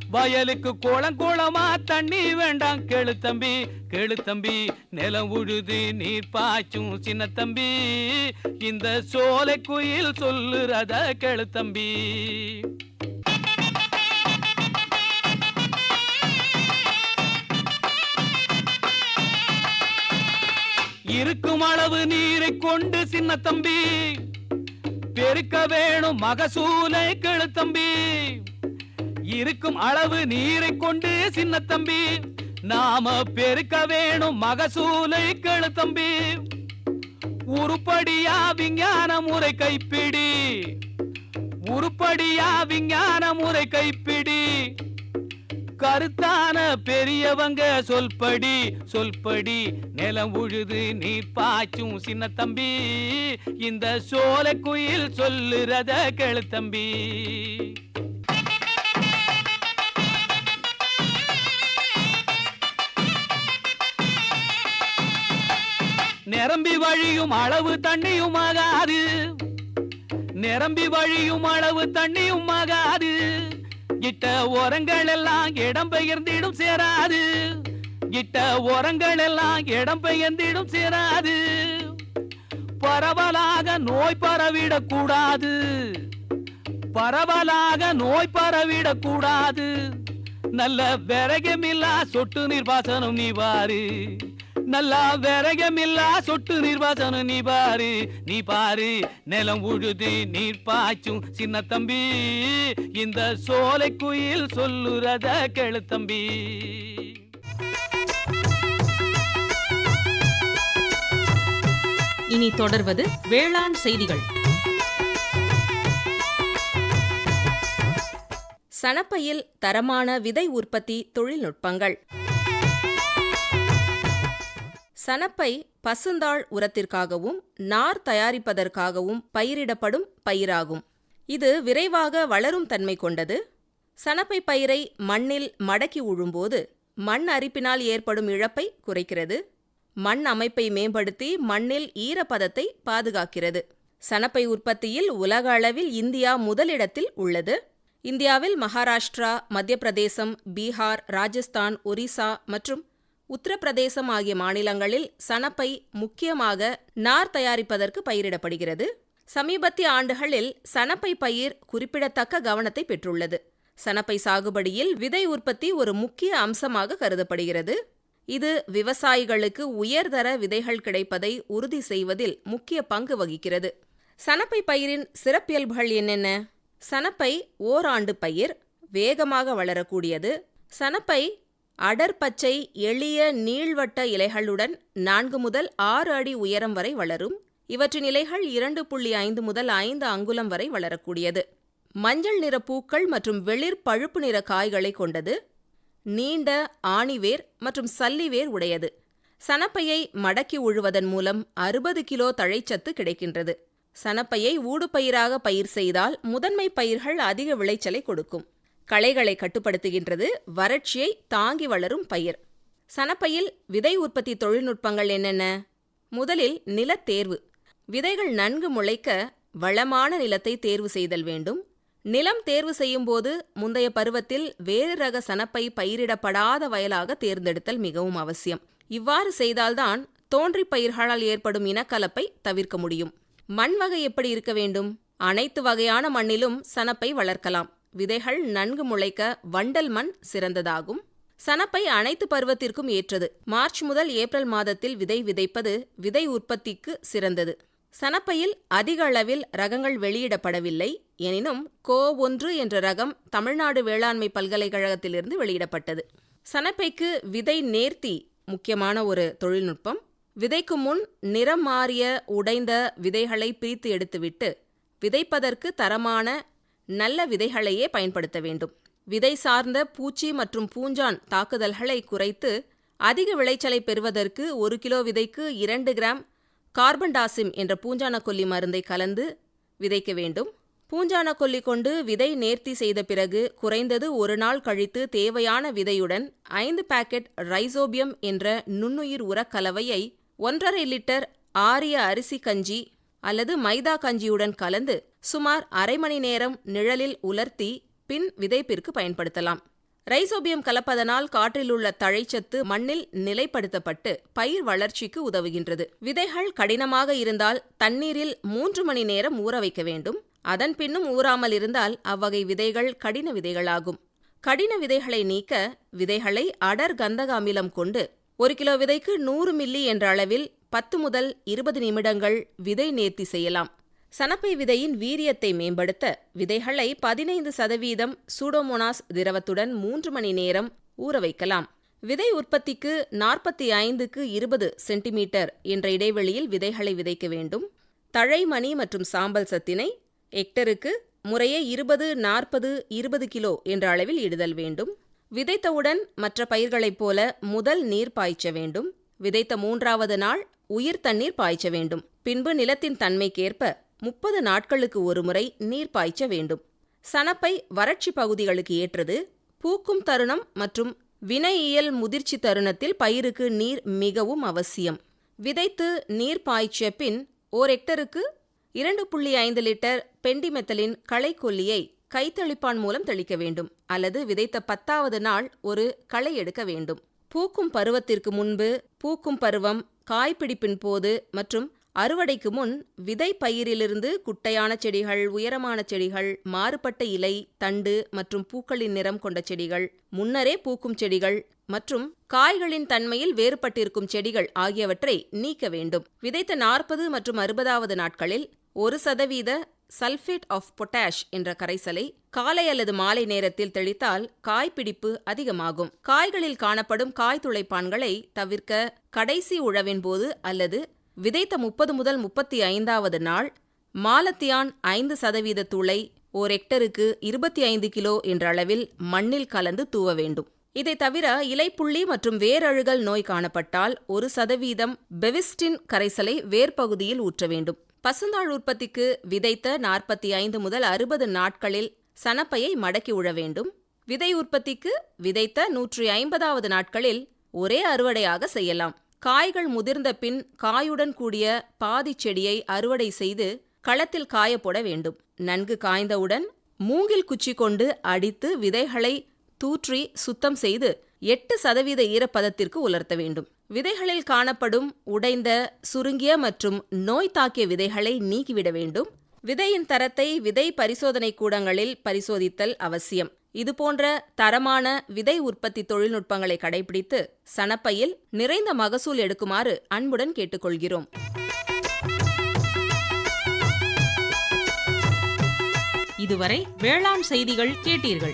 வயலுக்கு கோலம் கோலமா தண்ணி வேண்டாம். கேளு தம்பி கேளு தம்பி நிலம் உழுது நீர் பாய்ச்சும் சின்ன தம்பி. இந்த சோலை குயில் சொல்லுறத கேளு தம்பி. இருக்கும் அளவு நீரை கொண்டு சின்ன தம்பி. பெருக்க வேணும் மகசூலை கெழு தம்பி. இருக்கும் அளவு நீரை கொண்டு சின்ன தம்பி. நாம பெருக்க வேணும் மகசூலை கெழு தம்பி. உருப்படியா விஞ்ஞான முறை கைப்பிடி. உருப்படியா விஞ்ஞான முறை கைப்பிடி. கருத்தான பெரியவங்க சொல்படி சொல்படி. நிலம் உழுது நீ பாய்ச்சும் சின்ன தம்பி. இந்த சோலை குயில் சொல்லுறத கேளு தம்பி. நிரம்பி வழியும் அளவு தண்ணியும் ஆகாது. நிரம்பி வழியும் அளவு தண்ணியும் ஆகாது. இட்ட உரங்கள் எல்லாம் இடம் பெயர்ந்திடும் சேராது. இட்ட உரங்கள் எல்லாம் இடம் பெயர்ந்திடும் சேராது. பரவலாக நோய் பரவிடக் கூடாது. பரவலாக நோய் பரவிடக் கூடாது. நல்ல விரகமில்லா சொட்டு நீர் பாசனம் பாரு நல்லா விரகமில்லா சொட்டு நிர்வாசனம் நீ பாரு நீ பாரு நிலம் உழுது நீர் பாய்ச்சும் சின்ன தம்பி. இந்த சோலை குயில் சொல்லுறத கேளு தம்பி. இனி தொடர்வது வேளாண் செய்திகள். சனப்பையில் தரமான விதை உற்பத்தி தொழில்நுட்பங்கள். சணப்பை பசுந்தாள் உரத்திற்காகவும் நார் தயாரிப்பதற்காகவும் பயிரிடப்படும் பயிராகும். இது விரைவாக வளரும் தன்மை கொண்டது. சணப்பை பயிரை மண்ணில் மடக்கி உழும்போது மண் அரிப்பினால் ஏற்படும் இழப்பை குறைக்கிறது. மண் அமைப்பை மேம்படுத்தி மண்ணில் ஈரப்பதத்தை பாதுகாக்கிறது. சணப்பை உற்பத்தியில் உலக அளவில் இந்தியா முதலிடத்தில் உள்ளது. இந்தியாவில் மகாராஷ்டிரா மத்திய பிரதேசம் பீகார் ராஜஸ்தான் ஒரிசா மற்றும் உத்தரப்பிரதேசம் ஆகிய மாநிலங்களில் சணப்பை முக்கியமாக நார் தயாரிப்பதற்கு பயிரிடப்படுகிறது. சமீபத்திய ஆண்டுகளில் சணப்பை பயிர் குறிப்பிடத்தக்க கவனத்தை பெற்றுள்ளது. சணப்பை சாகுபடியில் விதை உற்பத்தி ஒரு முக்கிய அம்சமாக கருதப்படுகிறது. இது விவசாயிகளுக்கு உயர்தர விதைகள் கிடைப்பதை உறுதி செய்வதில் முக்கிய பங்கு வகிக்கிறது. சனப்பை பயிரின் சிறப்பியல்புகள் என்னென்ன? சனப்பை ஓராண்டு பயிர் வேகமாக வளரக்கூடியது. சனப்பை அடர்பச்சை எளிய நீள்வட்ட இலைகளுடன் நான்கு முதல் ஆறு அடி உயரம் வரை வளரும். இவற்றின் இலைகள் இரண்டு புள்ளி ஐந்து முதல் ஐந்து அங்குலம் வரை வளரக்கூடியது. மஞ்சள் நிற பூக்கள் மற்றும் வெளிர் பழுப்பு நிற காய்களை கொண்டது. நீண்ட ஆணிவேர் மற்றும் சல்லிவேர் உடையது. சனப்பையை மடக்கி உழுவதன் மூலம் அறுபது கிலோ தழைச்சத்து கிடைக்கின்றது. சனப்பையை ஊடுபயிராக பயிர் செய்தால் முதன்மை பயிர்கள் அதிக விளைச்சலை கொடுக்கும். களைகளை கட்டுப்படுத்துகின்றது வறட்சியை தாங்கி வளரும் பயிர். சனப்பையில் விதை உற்பத்தி தொழில்நுட்பங்கள் என்னென்ன? முதலில் நிலத்தேர்வு விதைகள் நன்கு முளைக்க வளமான நிலத்தை தேர்வு செய்தல் வேண்டும். நிலம் தேர்வு செய்யும்போது முந்தைய பருவத்தில் வேறு ரக சனப்பை பயிரிடப்படாத வயலாக தேர்ந்தெடுத்தல் மிகவும் அவசியம். இவ்வாறு செய்தால்தான் தோன்றி பயிர்களால் ஏற்படும் இனக்கலப்பை தவிர்க்க முடியும். மண் வகை எப்படி இருக்க வேண்டும்? அனைத்து வகையான மண்ணிலும் சனப்பை வளர்க்கலாம். விதைகள் நன்கு முளைக்க வண்டல் மண் சிறந்ததாகும். சனப்பை அனைத்து பருவத்திற்கும் ஏற்றது. மார்ச் முதல் ஏப்ரல் மாதத்தில் விதை விதைப்பது விதை உற்பத்திக்கு சிறந்தது. சனப்பையில் அதிக அளவில் ரகங்கள் வெளியிடப்படவில்லை. எனினும் கோ ஒன்று என்ற ரகம் தமிழ்நாடு வேளாண்மை பல்கலைக்கழகத்திலிருந்து வெளியிடப்பட்டது. சனப்பைக்கு விதை நேர்த்தி முக்கியமான ஒரு தொழில்நுட்பம். விதைக்கு முன் நிறம் மாறிய உடைந்த விதைகளை பிரித்து எடுத்துவிட்டு விதைப்பதற்கு தரமான நல்ல விதைகளையே பயன்படுத்த வேண்டும். விதை சார்ந்த பூச்சி மற்றும் பூஞ்சான் தாக்குதல்களை குறைத்து அதிக விளைச்சலை பெறுவதற்கு ஒரு கிலோ விதைக்கு இரண்டு கிராம் கார்பன் டாசிம் என்ற பூஞ்சான கொல்லி மருந்தை கலந்து விதைக்க வேண்டும். பூஞ்சான கொல்லி கொண்டு விதை நேர்த்தி செய்த பிறகு குறைந்தது ஒரு நாள் கழித்து தேவையான விதையுடன் ஐந்து பாக்கெட் ரைசோபியம் என்ற நுண்ணுயிர் உரக் கலவையை ஒன்றரை லிட்டர் ஆரிய அரிசி கஞ்சி அல்லது மைதா கஞ்சியுடன் கலந்து சுமார் அரை மணி நேரம் நிழலில் உலர்த்தி பின் விதைப்பிற்கு பயன்படுத்தலாம். ரைசோபியம் கலப்பதனால் காற்றிலுள்ள தழைச்சத்து மண்ணில் நிலைப்படுத்தப்பட்டு பயிர் வளர்ச்சிக்கு உதவுகின்றது. விதைகள் கடினமாக இருந்தால் தண்ணீரில் மூன்று மணி நேரம் ஊற வைக்க வேண்டும். அதன் பின்னும் ஊறாமல் இருந்தால் அவ்வகை விதைகள் கடின விதைகளாகும். கடின விதைகளை நீக்க விதைகளை அடர் கந்தக அமிலம் கொண்டு ஒரு கிலோ விதைக்கு நூறு மில்லி என்ற அளவில் பத்து முதல் இருபது நிமிடங்கள் விதை நேர்த்தி செய்யலாம். சனப்பை விதையின் வீரியத்தை மேம்படுத்த விதைகளை பதினைந்து சதவீதம் சூடோமோனாஸ் திரவத்துடன் மூன்று மணி நேரம் ஊற வைக்கலாம். விதை உற்பத்திக்கு நாற்பத்தி ஐந்துக்கு இருபது சென்டிமீட்டர் என்ற இடைவெளியில் விதைகளை விதைக்க வேண்டும். தழைமணி மற்றும் சாம்பல் சத்தினை ஹெக்டருக்கு முறையே இருபது நாற்பது இருபது கிலோ என்ற அளவில் இடுதல் வேண்டும். விதைத்தவுடன் மற்ற பயிர்களைப் போல முதல் நீர் பாய்ச்ச வேண்டும். விதைத்த மூன்றாவது நாள் உயிர் தண்ணீர் பாய்ச்ச வேண்டும். பின்பு நிலத்தின் தன்மைக்கேற்ப முப்பது நாட்களுக்கு ஒருமுறை நீர் பாய்ச்ச வேண்டும். சனப்பை வறட்சி பகுதிகளுக்கு ஏற்றது. பூக்கும் தருணம் மற்றும் வினையியல் முதிர்ச்சி தருணத்தில் பயிருக்கு நீர் மிகவும் அவசியம். விதைத்து நீர் பாய்ச்சிய பின் ஓர் ஹெக்டருக்கு இரண்டு புள்ளி ஐந்து லிட்டர் பெண்டிமெத்தலின் களைக்கொல்லியை கைத்தெளிப்பான் மூலம் தெளிக்க வேண்டும். அல்லது விதைத்த பத்தாவது நாள் ஒரு களை எடுக்க வேண்டும். பூக்கும் பருவத்திற்கு முன்பு பூக்கும் பருவம் காய்பிடிப்பின் போது மற்றும் அறுவடைக்கு முன் விதை பயிரிலிருந்து குட்டையான செடிகள் உயரமான செடிகள் மாறுபட்ட இலை தண்டு மற்றும் பூக்களின் நிறம் கொண்ட செடிகள் முன்னரே பூக்கும் செடிகள் மற்றும் காய்களின் தன்மையில் வேறுபட்டிருக்கும் செடிகள் ஆகியவற்றை நீக்க வேண்டும். விதைத்த நாற்பது மற்றும் அறுபதாவது நாட்களில் ஒரு சதவீத சல்ஃபேட் ஆஃப் பொட்டாஷ் என்ற கரைசலை காலை அல்லது மாலை நேரத்தில் தெளித்தால் காய்பிடிப்பு அதிகமாகும். காய்களில் காணப்படும் காய் துளைப்பான்களை தவிர்க்க கடைசி உழவின் போது அல்லது விதைத்த முப்பது முதல் முப்பத்தி ஐந்தாவது நாள் மாலத்தியான் ஐந்து சதவீத துளை ஓர் ஹெக்டருக்கு இருபத்தி ஐந்து கிலோ என்ற அளவில் மண்ணில் கலந்து தூவ வேண்டும். இதை தவிர இலைப்புள்ளி மற்றும் வேரழுகல் நோய் காணப்பட்டால் ஒரு சதவீதம் பெவிஸ்டின் கரைசலை வேர்பகுதியில் ஊற்ற வேண்டும். பசுந்தாள் உற்பத்திக்கு விதைத்த நாற்பத்தி ஐந்து முதல் அறுபது நாட்களில் சனப்பையை மடக்கி உழ வேண்டும். விதை உற்பத்திக்கு விதைத்த நூற்றி ஐம்பதாவது நாட்களில் ஒரே அறுவடையாக செய்யலாம். காய்கள் முதிர்ந்த பின் காயுடன் கூடிய பாதிச் செடியை அறுவடை செய்து களத்தில் காயப்போட வேண்டும். நன்கு காய்ந்தவுடன் மூங்கில் குச்சி கொண்டு அடித்து விதைகளை தூற்றி சுத்தம் செய்து எட்டு சதவீத ஈரப்பதத்திற்கு உலர்த்த வேண்டும். விதைகளில் காணப்படும் உடைந்த சுருங்கிய மற்றும் நோய் தாக்கிய விதைகளை நீக்கிவிட வேண்டும். விதையின் தரத்தை விதை பரிசோதனை கூடங்களில் பரிசோதித்தல் அவசியம். இதுபோன்ற தரமான விதை உற்பத்தி தொழில்நுட்பங்களை கடைபிடித்து சனப்பையில் நிறைந்த மகசூல் எடுக்குமாறு அன்புடன் கேட்டுக்கொள்கிறோம். இதுவரை வேளாண் செய்திகள் கேட்டீர்கள்.